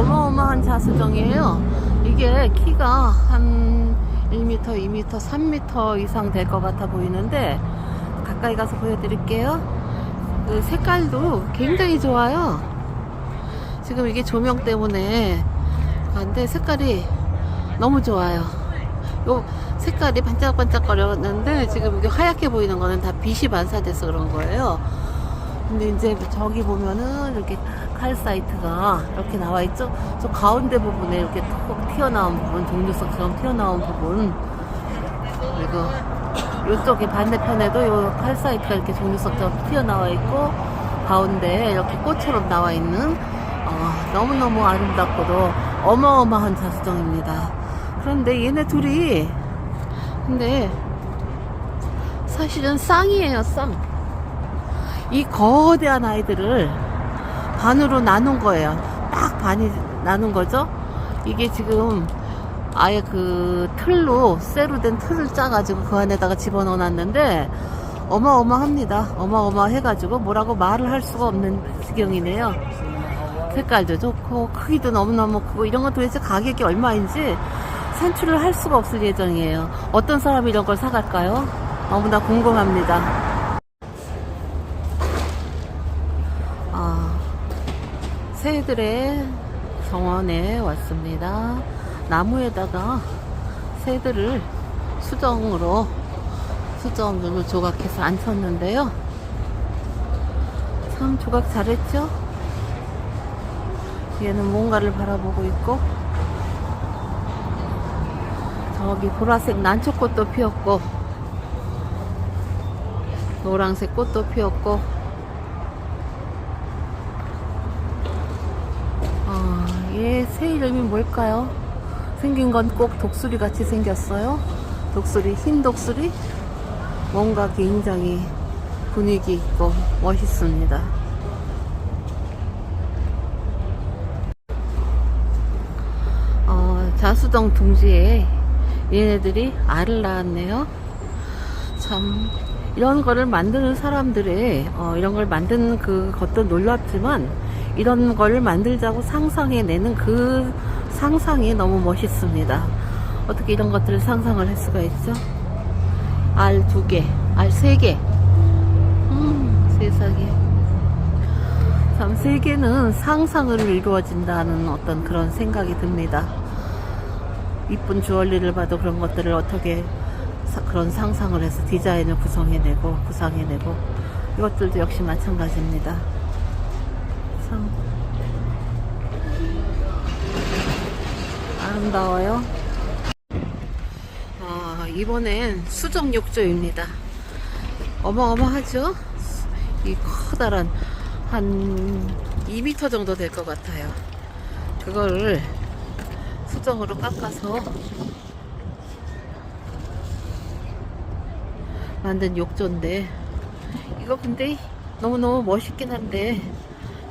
어마어마한 자수정이에요. 이게 키가 한 1m, 2m, 3m 이상 될 것 같아 보이는데 가까이 가서 보여드릴게요. 그 색깔도 굉장히 좋아요. 지금 이게 조명 때문에 근데 색깔이 너무 좋아요. 요 색깔이 반짝반짝거렸는데 지금 이게 하얗게 보이는 거는 다 빛이 반사돼서 그런 거예요. 근데 이제 저기 보면은 이렇게 칼 사이트가 이렇게 나와 있죠. 저 가운데 부분에 이렇게 톡 튀어나온 부분, 종류석처럼 튀어나온 부분. 그리고 이쪽에 반대편에도 요 칼 사이트가 이렇게 종류석처럼 튀어나와 있고 가운데 이렇게 꽃처럼 나와 있는 어, 너무너무 아름답고도 어마어마한 자수정입니다. 그런데 얘네 둘이 근데 사실은 쌍이에요, 쌍. 이 거대한 아이들을 반으로 나눈 거예요. 딱 반이 나눈 거죠. 이게 지금 아예 그 틀로 쇠로 된 틀을 짜가지고 그 안에다가 집어넣어 놨는데 어마어마합니다. 어마어마해가지고 뭐라고 말을 할 수가 없는 지경이네요. 색깔도 좋고 크기도 너무너무 크고 이런 건 도대체 가격이 얼마인지 산출을 할 수가 없을 예정이에요. 어떤 사람이 이런 걸 사갈까요? 너무나 궁금합니다. 새들의 정원에 왔습니다. 나무에다가 새들을 수정으로 수정으로 조각해서 앉혔는데요. 참 조각 잘했죠? 얘는 뭔가를 바라보고 있고 저기 보라색 난초꽃도 피었고 노란색 꽃도 피었고 아, 얘 새 이름이 뭘까요? 생긴 건 꼭 독수리 같이 생겼어요. 독수리, 흰 독수리? 뭔가 굉장히 분위기 있고 멋있습니다. 어, 자수정 둥지에 얘네들이 알을 낳았네요. 참 이런 거를 만드는 사람들의 어, 이런 걸 만드는 그 것도 놀랍지만 이런 거를 만들자고 상상해내는 그 상상이 너무 멋있습니다. 어떻게 이런 것들을 상상을 할 수가 있죠? 알 두 개, 알 세 개. 음, 세상에. 참 세계는 상상으로 이루어진다는 어떤 그런 생각이 듭니다. 이쁜 주얼리를 봐도 그런 것들을 어떻게 사- 그런 상상을 해서 디자인을 구성해내고 구상해내고 이것들도 역시 마찬가지입니다. 참 아름다워요. 아, 이번엔 수정 욕조입니다. 어마어마하죠? 이 커다란 한 2m 정도 될 것 같아요. 그거를 수정으로 깎아서 만든 욕조인데 이거 근데 너무너무 멋있긴 한데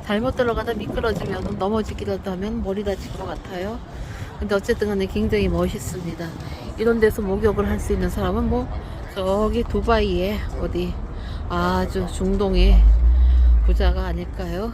잘못 들어가다 미끄러지면 넘어지기라도 하면 머리 다칠 것 같아요. 근데 어쨌든 간에 굉장히 멋있습니다. 이런 데서 목욕을 할 수 있는 사람은 뭐 저기 두바이에 어디 아주 중동의 부자가 아닐까요?